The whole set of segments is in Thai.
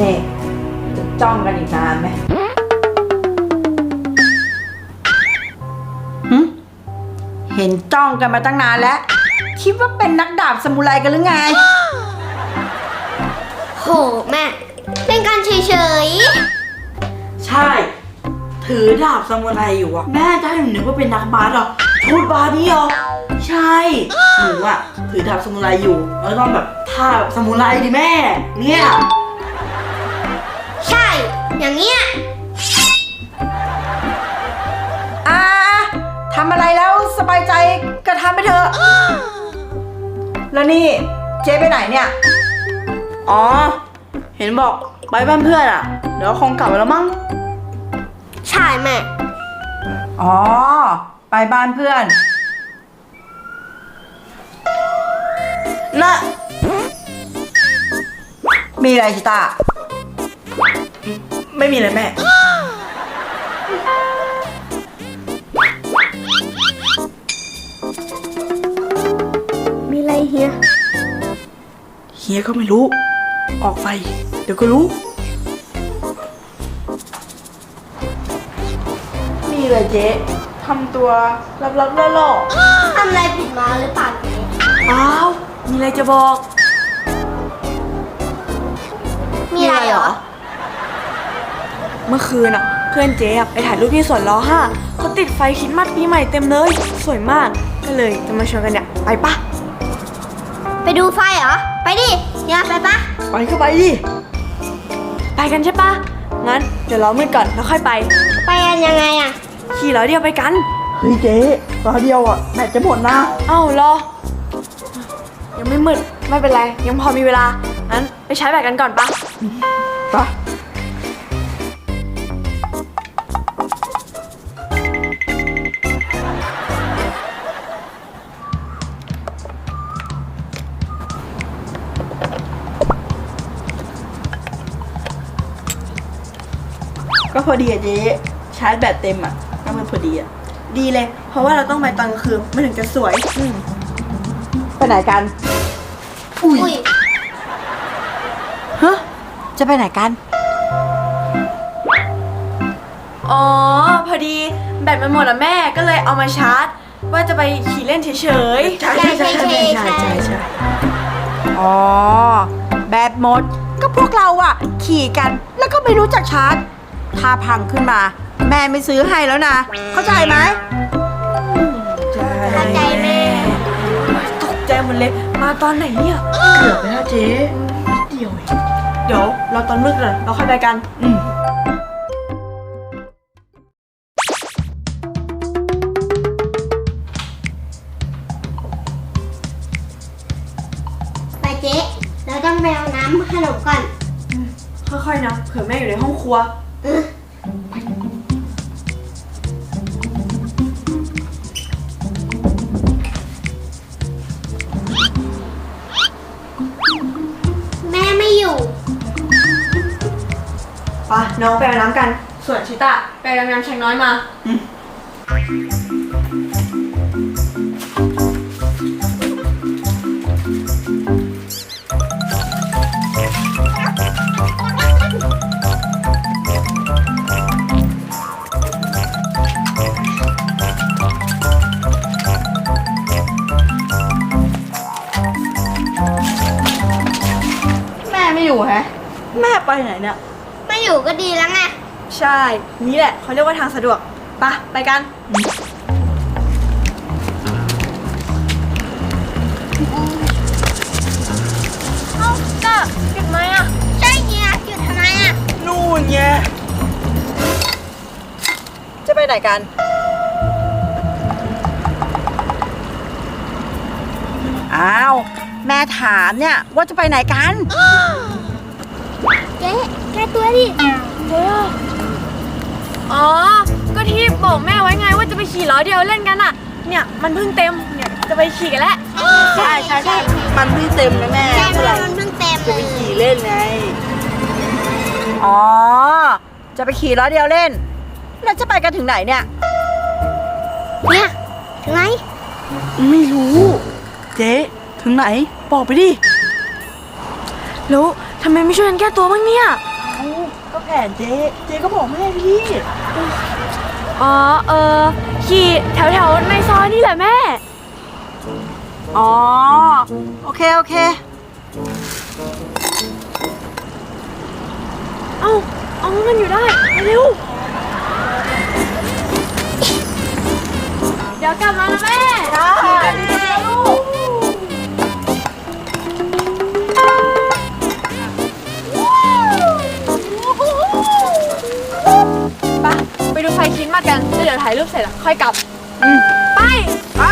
นานไหมหึเห็นจ้องกันมาตั้งนานแล้ว คิดว่าเป็นนักดาบสมุไรกันหรือไง โหแม่เล่นกันเฉยใช่ ถือดาบสมุไรอยู่อะแม่จะให้หนูนึกว่าเป็นนักบาสเหรอพูดบาสนี่เหรอใช่หนูอะถือดาบสมุไรอยู่แล้วต้องแบบท่าแบบสมุไรดิแม่ เนี่ยๆใช่ อย่างเงี้ยอ่าทำอะไรแล้วสบายใจก็ทำไปเถอะ แล้วนี่เจ๊ไปไหนเนี่ย อ๋อ เห็นบอกไปบ้านเพื่อนอะเดี๋ยวคงกลับมาแล้วมั้ง ใช่แม่ อ๋อ ไปบ้านเพื่อน น่ะ มีอะไรชิตา ไม่มีเลยแม่ มีอะไรเฮีย เฮียก็ไม่รู้ ออกไปเดี๋ยวก็รู้ นี่เลยเจ๊ทำตัวลับๆล่อทำอะไรผิดมาหรือเปล่าเจ๊ๆอ้าวมีอะไรจะบอก มีอะไรเหรอ เมื่อคืนอะ เพื่อนเจ๊อะไปถ่ายรูปที่สวนล้อห้าเขาติดไฟคริดมัดปีใหม่เต็มเลย สวยมากก็เลยจะมาชวนกันเนี่ยไปปะไปดูไฟเหรอ ไปดิเฮียไปปะไปก็ไปดิไปกันใช่ปะงั้นเดี๋ยวรอมืดก่อนแล้วค่อยไป ไปกันยังไงอะขี่ล้อเดียวไปกัน เฮ้ยเจ๊รอเดียวอะแบตจะหมดนะเอ้ารอ ยังไม่มืดไม่เป็นไร ยังพอมีเวลางั้นไปใช้แบตกันก่อนปะ ไป พอดีอะเจ๊ชาร์จแบตเต็มอะก็มันพอดีอะดีเลย เพราะว่าเราต้องไปตอนกลางคืนมันถึงจะสวยไปไหนกันอุ้ยอุ้ย ฮะ จะไปไหนกัน อ๋อ พอดีแบตมันหมดอะแม่ก็เลยเอามาชาร์จ ว่าจะไปขี่เล่นเฉยๆใช่ใช่ใช่ใช่ใช่ใช่ใช่อ๋อ แบตหมด ก็พวกเราอะขี่กัน แล้วก็ไม่รู้จักชาร์จ ถ้าพังขึ้นมา แม่ไม่ซื้อให้แล้วนะ เข้าใจไหมเข้าใจแม่ ตกใจหมดเลย มาตอนไหนเนี่ยเกือบไปแล้วเจ๊นิดเดียวเองเดี๋ยวเราตอนมืดก่อนเราค่อยไปกัน อืมไปเจ๊ เราต้องไปเอาน้ำขนมก่อน ค่อยๆนะ เผื่อแม่อยู่ในห้องครัว แม่ไม่อยู่ไปน้องไปเอาน้ำกัน ส่วนชิตะไปเอาน้ำแข็งน้อยมา แม่ไม่อยู่แฮะ แม่ไปไหนเนี่ย ไม่อยู่ก็ดีแล้วไง ใช่ นี่แหละเขาเรียกว่าทางสะดวกไปะไปกัน เอ้าจ้าหยุดไหมอะ ใช่เฮียหยุดทำไมอะนู่นไงจะไปไหนกัน อ้าว แม่ถามเนี่ยว่าจะไปไหนกัน เจ๊แก้ตัวดิอ๋อ ก็ที่บอกแม่ไว้ไงว่าจะไปขี่ล้อเดียวเล่นกันอะ เนี่ยมันเพิ่งเต็ม เนี่ยจะไปขี่กันแล้ว ใช่ใช่ใช่มันไม่เต็มนะแม่ใช่เท่าไหร่มันเพิ่งเต็มจะไปขี่เล่นไง อ๋อ จะไปขี่ล้อเดียวเล่น แล้วจะไปกันถึงไหนเนี่ย เนี่ยถึงไหนไม่รู้ เจ๊ ถึงไหน บอกไปดิ แล้วทำไมไม่ช่วยกันแก้ตัวบ้างเนี่ยกก็แผนเจ๊ เจ๊ก็บอกแม่พี่ อ๋อ เออ ขี่แถวแถวๆในซอยนี่แหละแม่ อ๋อ โอเค โอเค เอ้า เอาเงินอยู่ได้ไปเร็ว เดี๋ยวกลับมานะแม่จ้าไมาสกันแล้วเดี๋ยวถ่ายรูปเสร็จแล้วค่อยกลับ ไป ไป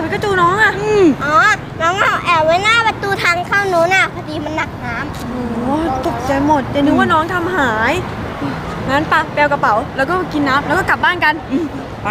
แล้วก็บอกพิกาจูน้องอะอ๋อ น้องเอาแอบไว้หน้าประตูทางเข้าหนูน่ะพอดีมันหนักน้โอ้ตกใจหมดแต่นึกว่าน้องทำหาย งั้นปะแปลกระเป๋า แล้วก็กินน้ำแล้วก็กลับบ้านกันไป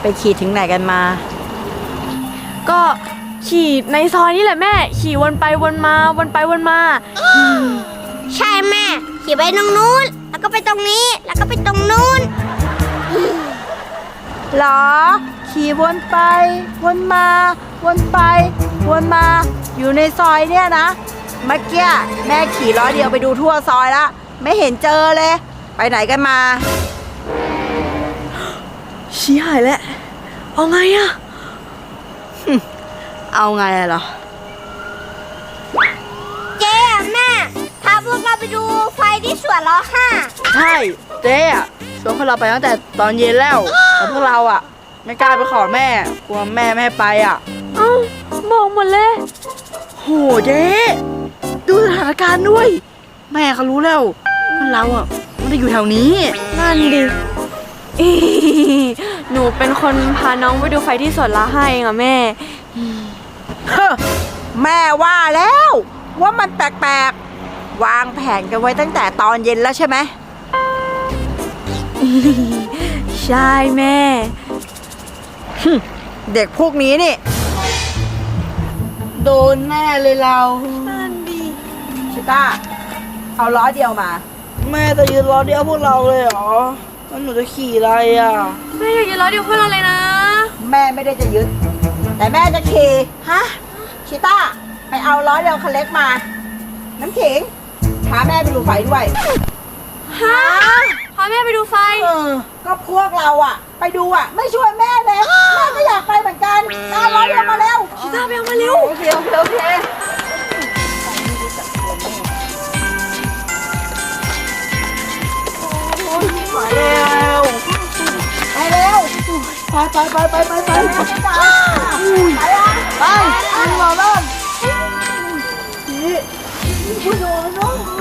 ไปขี่ถึงไหนกันมา ก็ขี่ในซอยนี่แหละแม่ ขี่วนไปวนมาวนไปวนมาำใช่แม่ ขี่ไปตรงนู้น แล้วก็ไปตรงนี้ แล้วก็ไปตรงนู้นเหรอ ขี่วนไป วนมา วนไป วนมา อยู่ในซอยเนี่ยนะ เมื่อกี้แม่ขี่ล้อเดียวไปดูทั่วซอยละ ไม่เห็นเจอเลย ไปไหนกันมา ชี้หายแล้ว เอาไงอะเอาไงอะเหรอ เจ๊อะแม่ พาพวกเราไปดูไฟที่สวนล้อห้าใช่ เจ๊อะชวนพวกเราไปตั้งแต่ตอนเย็นแล้ว แต่พวกเราอะไม่กล้าไปขอแม่ กลัวแม่ไม่ให้ไปอะเอ้าบอกหมดเลย โหเจ๊ดูสถานการณ์ด้วย แม่เขารู้แล้วว่าเราอะไม่ได้อยู่แถวนี้ นั่นดิอี หนูเป็นคนพาน้องไปดูไฟที่สวนละให้เองอะแม่ เฮ้อแม่ว่าแล้ว ว่ามันแปลกๆ วางแผนกันไว้ตั้งแต่ตอนเย็นแล้วใช่ไหม ใช่แม่ เด็กพวกนี้นี่ โดนแน่เลยเรานั่นดิต้า เอาล้อเดียวมา แม่จะยืนรอเดียวพวกเราเลยเหรอ แล้วหนูจะขี่อะไรอะ แม่อย่ายืนรอเดี๋ยวเพื่อนเราเลยนะ แม่ไม่ได้จะยึด แต่แม่จะขี่ฮะชิต้าไปเอาล้อเดียวคันเล็กมา น้ำขิงพาแม่ไปดูไฟด้วยฮะพาแม่ไปดูไฟ เออก็พวกเราอะไปดูอะไม่ช่วยแม่เลยแม่ก็อยากไปเหมือนกันเอาล้อเดียวมาเร็วชิต้าไปเอามาเร็ว โอเคโอเคโอเค ไปไปไปไปไปไปไปไป